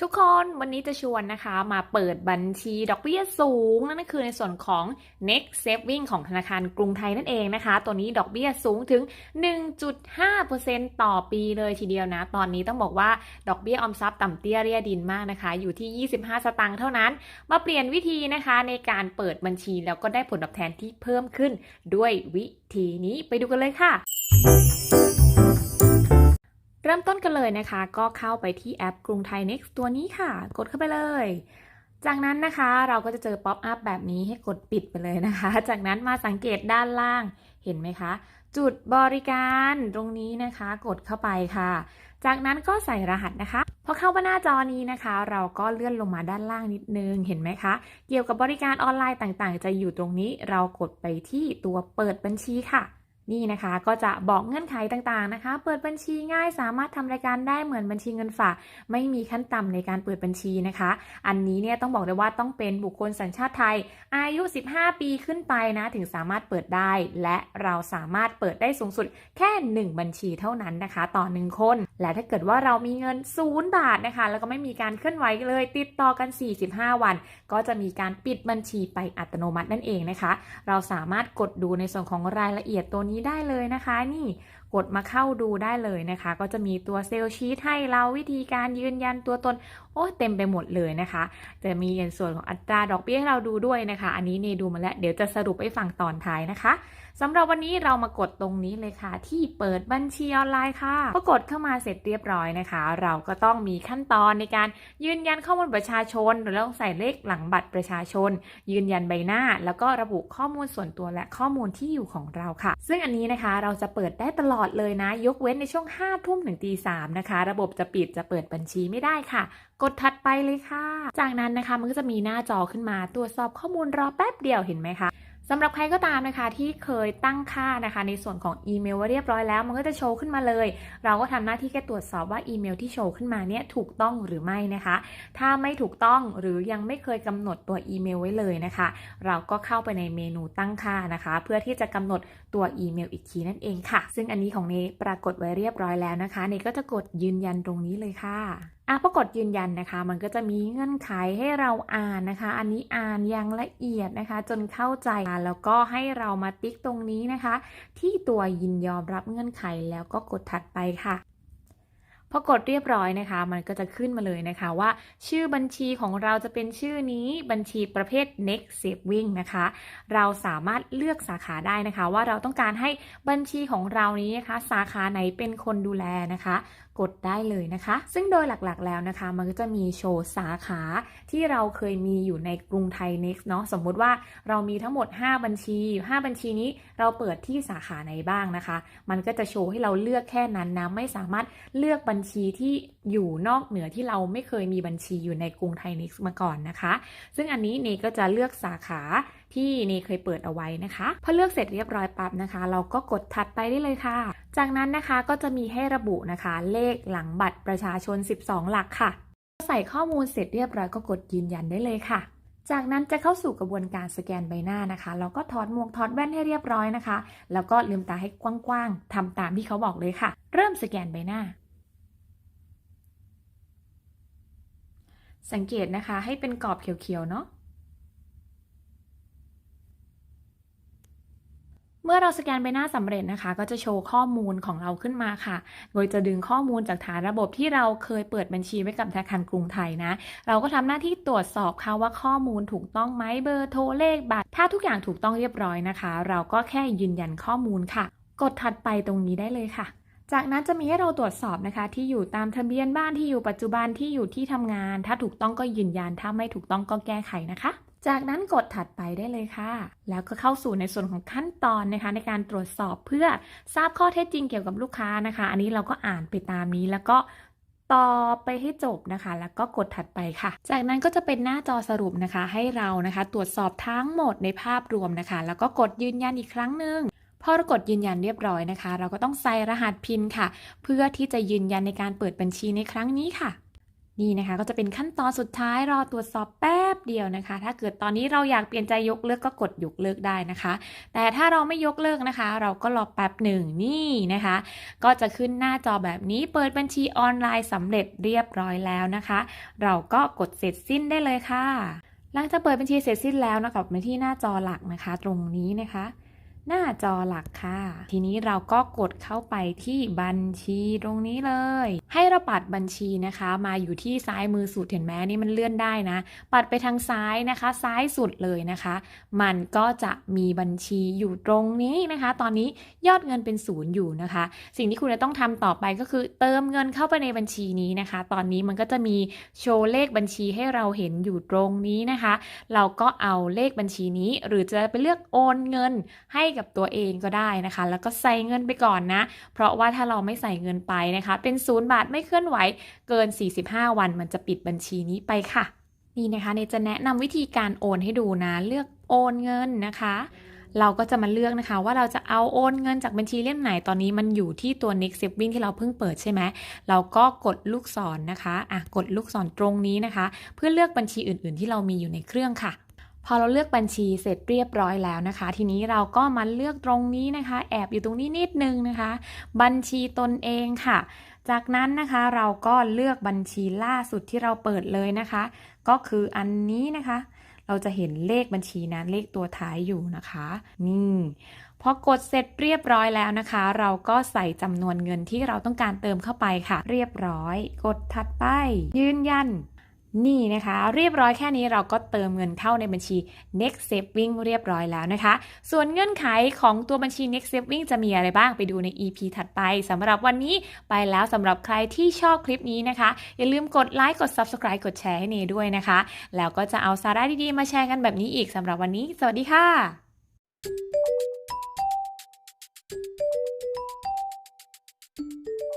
ทุกคนวันนี้จะชวนนะคะมาเปิดบัญชีดอกเบี้ยสูง นั่นก็คือในส่วนของ Next Saving ของธนาคารกรุงไทยนั่นเองนะคะ ตัวนี้ดอกเบี้ยสูงถึง 1.5%ต่อปีเลยทีเดียวนะ ตอนนี้ต้องบอกว่าดอกเบี้ยออมทรัพย์ต่ำเตี้ยเรียดินมากนะคะ อยู่ที่ 25 สตางค์เท่านั้น มาเปลี่ยนวิธีนะคะในการเปิดบัญชีแล้วก็ได้ผลตอบแทนที่เพิ่มขึ้นด้วยวิธีนี้ไปดูกันเลยค่ะ ริ่มต้นกันเลยนะคะ ก็เข้าไปที่แอปกรุงไทย Next ตัวนี้ค่ะ กดเข้าไปเลย จากนั้นนะคะเราก็จะเจอป๊อปอัพแบบนี้ให้กดปิดไปเลยนะคะ จากนั้นมาสังเกตด้านล่างเห็นไหมคะ จุดบริการตรงนี้นะคะ กดเข้าไปค่ะ จากนั้นก็ใส่รหัสนะคะพอเข้ามาหน้าจอนี้นะคะ เราก็เลื่อนลงมาด้านล่างนิดนึงเห็นไหมคะ เกี่ยวกับบริการออนไลน์ต่างๆ จะอยู่ตรงนี้เรากดไปที่ตัวเปิดบัญชีค่ะ นี่นะคะก็จะบอกเงื่อนไขต่างๆนะคะ เปิดบัญชีง่ายสามารถทำรายการได้เหมือนบัญชีเงินฝาก ไม่มีขั้นต่ำในการเปิดบัญชีนะคะ อันนี้เนี่ยต้องบอกเลยว่าต้องเป็นบุคคลสัญชาติไทย อายุ 15 ปีขึ้นไปนะถึงสามารถเปิดได้ และเราสามารถเปิดได้สูงสุดแค่ 1 บัญชีเท่านั้นนะคะ ต่อ 1 คน และถ้าเกิดว่าเรามีเงินศูนย์บาทนะคะ แล้วก็ไม่มีการเคลื่อนไหวเลย ติดต่อกัน 45 วัน ก็จะมีการปิดบัญชีไปอัตโนมัตินั่นเองนะคะ เราสามารถกดดูในส่วนของรายละเอียดตัวนี้ได้เลยนะคะ นี่ กดมาเข้าดูได้เลยนะคะ ก็จะมีตัวเซลล์ชีตให้เราวิธีการยืนยันตัวตน โอ้เต็มไปหมดเลยนะคะ จะมีในส่วนของอัตราดอกเบี้ยให้เราดูด้วยนะคะ อันนี้เนดูมาแล้วเดี๋ยวจะสรุปให้ฟังตอนท้ายนะคะสำหรับวันนี้เรามากดตรงนี้เลยค่ะ ที่เปิดบัญชีออนไลน์ค่ะพอกดเข้ามาเสร็จเรียบร้อยนะคะ เราก็ต้องมีขั้นตอนในการยืนยันข้อมูลประชาชนหรือต้องใส่เลขหลังบัตรประชาชน ยืนยันใบหน้า แล้วก็ระบุข้อมูลส่วนตัวและข้อมูลที่อยู่ของเราค่ะ ซึ่งอันนี้นะคะเราจะเปิดได้ตลอดเลยนะ ยกเว้นในช่วง5้าทุ่มถึงตีสามนะคะ ระบบจะปิดจะเปิดบัญชีไม่ได้ค่ะ กดถัดไปเลยค่ะ จากนั้นนะคะมันก็จะมีหน้าจอขึ้นมาตรวจสอบข้อมูลรอแป๊บเดียวเห็นไหมคะ สำหรับใครก็ตามนะคะที่เคยตั้งค่านะคะ ในส่วนของอีเมลไว้เรียบร้อยแล้ว มันก็จะโชว์ขึ้นมาเลย เราก็ทำหน้าที่แค่ตรวจสอบว่าอีเมลที่โชว์ขึ้นมาเนี่ยถูกต้องหรือไม่นะคะ ถ้าไม่ถูกต้องหรือยังไม่เคยกำหนดตัวอีเมลไว้เลยนะคะ เราก็เข้าไปในเมนูตั้งค่านะคะ เพื่อที่จะกำหนดตัวอีเมลอีกทีนั่นเองค่ะ ซึ่งอันนี้ของเนปรากฏไว้เรียบร้อยแล้วนะคะเนก็จะกดยืนยันตรงนี้เลยค่ะอะพอกดยืนยันนะคะ มันก็จะมีเงื่อนไขให้เราอ่านนะคะ อันนี้อ่านอย่างละเอียดนะคะ จนเข้าใจแล้วก็ให้เรามาติ๊กตรงนี้นะคะ ที่ตัวยินยอมรับเงื่อนไขแล้วก็กดถัดไปค่ะพอกดเรียบร้อยนะคะ มันก็จะขึ้นมาเลยนะคะว่า ชื่อบัญชีของเราจะเป็นชื่อนี้บัญชีประเภท next saving นะคะ เราสามารถเลือกสาขาได้นะคะ ว่าเราต้องการให้บัญชีของเรานี้นะคะ สาขาไหนเป็นคนดูแลนะคะกดได้เลยนะคะ ซึ่งโดยหลักๆแล้วนะคะ มันก็จะมีโชว์สาขาที่เราเคยมีอยู่ในกรุงไทย Next เนาะสมมุติว่าเรามีทั้งหมด 5 บัญชี 5 บัญชีนี้เราเปิดที่สาขาไหนบ้างนะคะ มันก็จะโชว์ให้เราเลือกแค่นั้นนะไม่สามารถเลือกบัญชีที่อยู่นอกเหนือที่เราไม่เคยมีบัญชีอยู่ในกรุงไทย Next มาก่อนนะคะ ซึ่งอันนี้เนก็จะเลือกสาขาที่เนเคยเปิดเอาไว้นะคะพอเลือกเสร็จเรียบร้อยปั๊บนะคะ เราก็กดถัดไปได้เลยค่ะ จากนั้นนะคะก็จะมีให้ระบุนะคะ เลขหลังบัตรประชาชน 12 หลักค่ะ ใส่ข้อมูลเสร็จเรียบร้อยก็กดยืนยันได้เลยค่ะ จากนั้นจะเข้าสู่กระบวนการสแกนใบหน้านะคะแล้วก็ถอดหมวกถอดแว่นให้เรียบร้อยนะคะ แล้วก็ลืมตาให้กว้างๆทำตามที่เขาบอกเลยค่ะ เริ่มสแกนใบหน้าสังเกตนะคะให้เป็นกรอบเขียวๆเนาะ เมื่อเราสแกนใบหน้าสำเร็จนะคะ ก็จะโชว์ข้อมูลของเราขึ้นมาค่ะ โดยจะดึงข้อมูลจากฐานระบบที่เราเคยเปิดบัญชีไว้กับธนาคารกรุงไทยนะ เราก็ทำหน้าที่ตรวจสอบค่ะว่าข้อมูลถูกต้องไหมเบอร์โทรเลขบัตร ถ้าทุกอย่างถูกต้องเรียบร้อยนะคะ เราก็แค่ยืนยันข้อมูลค่ะ กดถัดไปตรงนี้ได้เลยค่ะจากนั้นจะมีให้เราตรวจสอบนะคะ ที่อยู่ตามทะเบียนบ้านที่อยู่ปัจจุบันที่อยู่ที่ทำงาน ถ้าถูกต้องก็ยืนยันถ้าไม่ถูกต้องก็แก้ไขนะคะ จากนั้นกดถัดไปได้เลยค่ะ แล้วก็เข้าสู่ในส่วนของขั้นตอนนะคะ ในการตรวจสอบเพื่อทราบข้อเท็จจริงเกี่ยวกับลูกค้านะคะ อันนี้เราก็อ่านไปตามนี้แล้วก็ตอบไปให้จบนะคะ แล้วก็กดถัดไปค่ะ จากนั้นก็จะเป็นหน้าจอสรุปนะคะ ให้เรานะคะ ตรวจสอบทั้งหมดในภาพรวมนะคะ แล้วก็กดยืนยันอีกครั้งหนึ่งพอเรากดยืนยันเรียบร้อยนะคะ เราก็ต้องใส่รหัสพินค่ะ เพื่อที่จะยืนยันในการเปิดบัญชีในครั้งนี้ค่ะ นี่นะคะก็จะเป็นขั้นตอนสุดท้ายรอตรวจสอบแป๊บเดียวนะคะ ถ้าเกิดตอนนี้เราอยากเปลี่ยนใจยกเลิกก็กดยกเลิกได้นะคะ แต่ถ้าเราไม่ยกเลิกนะคะ เราก็รอแป๊บหนึ่งนี่นะคะ ก็จะขึ้นหน้าจอแบบนี้เปิดบัญชีออนไลน์สำเร็จเรียบร้อยแล้วนะคะ เราก็กดเสร็จสิ้นได้เลยค่ะ หลังจากเปิดบัญชีเสร็จสิ้นแล้วนะกลับมาที่หน้าจอหลักนะคะ ตรงนี้นะคะ หน้าจอหลักค่ะ ทีนี้เราก็กดเข้าไปที่บัญชีตรงนี้เลย ให้เราปัดบัญชีนะคะ มาอยู่ที่ซ้ายมือสุดเห็นไหมนี่มันเลื่อนได้นะ ปัดไปทางซ้ายนะคะ ซ้ายสุดเลยนะคะ มันก็จะมีบัญชีอยู่ตรงนี้นะคะ ตอนนี้ยอดเงินเป็นศูนย์อยู่นะคะ สิ่งที่คุณจะต้องทำต่อไปก็คือ เติมเงินเข้าไปในบัญชีนี้นะคะ ตอนนี้มันก็จะมีโชว์เลขบัญชีให้เราเห็นอยู่ตรงนี้นะคะ เราก็เอาเลขบัญชีนี้ หรือจะไปเลือกโอนเงินให้กับตัวเองก็ได้นะคะ แล้วก็ใส่เงินไปก่อนนะ เพราะว่าถ้าเราไม่ใส่เงินไปนะคะ เป็นศูนย์บาทไม่เคลื่อนไหว เกิน 45 วันมันจะปิดบัญชีนี้ไปค่ะนี่นะคะเนจะแนะนำวิธีการโอนให้ดูนะ เลือกโอนเงินนะคะ เราก็จะมาเลือกนะคะ ว่าเราจะเอาโอนเงินจากบัญชีเล่มไหนตอนนี้มันอยู่ที่ตัว next saving ที่เราเพิ่งเปิดใช่ไหมเราก็กดลูกศรนนะคะอะกดลูกศรตรงนี้นะคะ เพื่อเลือกบัญชีอื่น ๆ ที่เรามีอยู่ในเครื่องค่ะ พอเราเลือกบัญชีเสร็จเรียบร้อยแล้วนะคะ ทีนี้เราก็มาเลือกตรงนี้นะคะ แอบอยู่ตรงนี้นิดนึงนะคะ บัญชีตนเองค่ะ จากนั้นนะคะเราก็เลือกบัญชีล่าสุดที่เราเปิดเลยนะคะ ก็คืออันนี้นะคะ เราจะเห็นเลขบัญชีนะเลขตัวท้ายอยู่นะคะนี่พอกดเสร็จเรียบร้อยแล้วนะคะ เราก็ใส่จำนวนเงินที่เราต้องการเติมเข้าไปค่ะ เรียบร้อย กดถัดไป ยืนยัน นี่นะคะ เรียบร้อยแค่นี้เราก็เติมเงินเข้าในบัญชี next saving เรียบร้อยแล้วนะคะ ส่วนเงื่อนไขของตัวบัญชี next saving จะมีอะไรบ้างไปดูใน EP ถัดไปสำหรับวันนี้ไปแล้วสำหรับใครที่ชอบคลิปนี้นะคะ อย่าลืมกดไลค์กด subscribe กดแชร์ให้เนด้วยนะคะ แล้วก็จะเอาสาระดีๆ มาแชร์กันแบบนี้อีกสำหรับวันนี้ สวัสดีค่ะ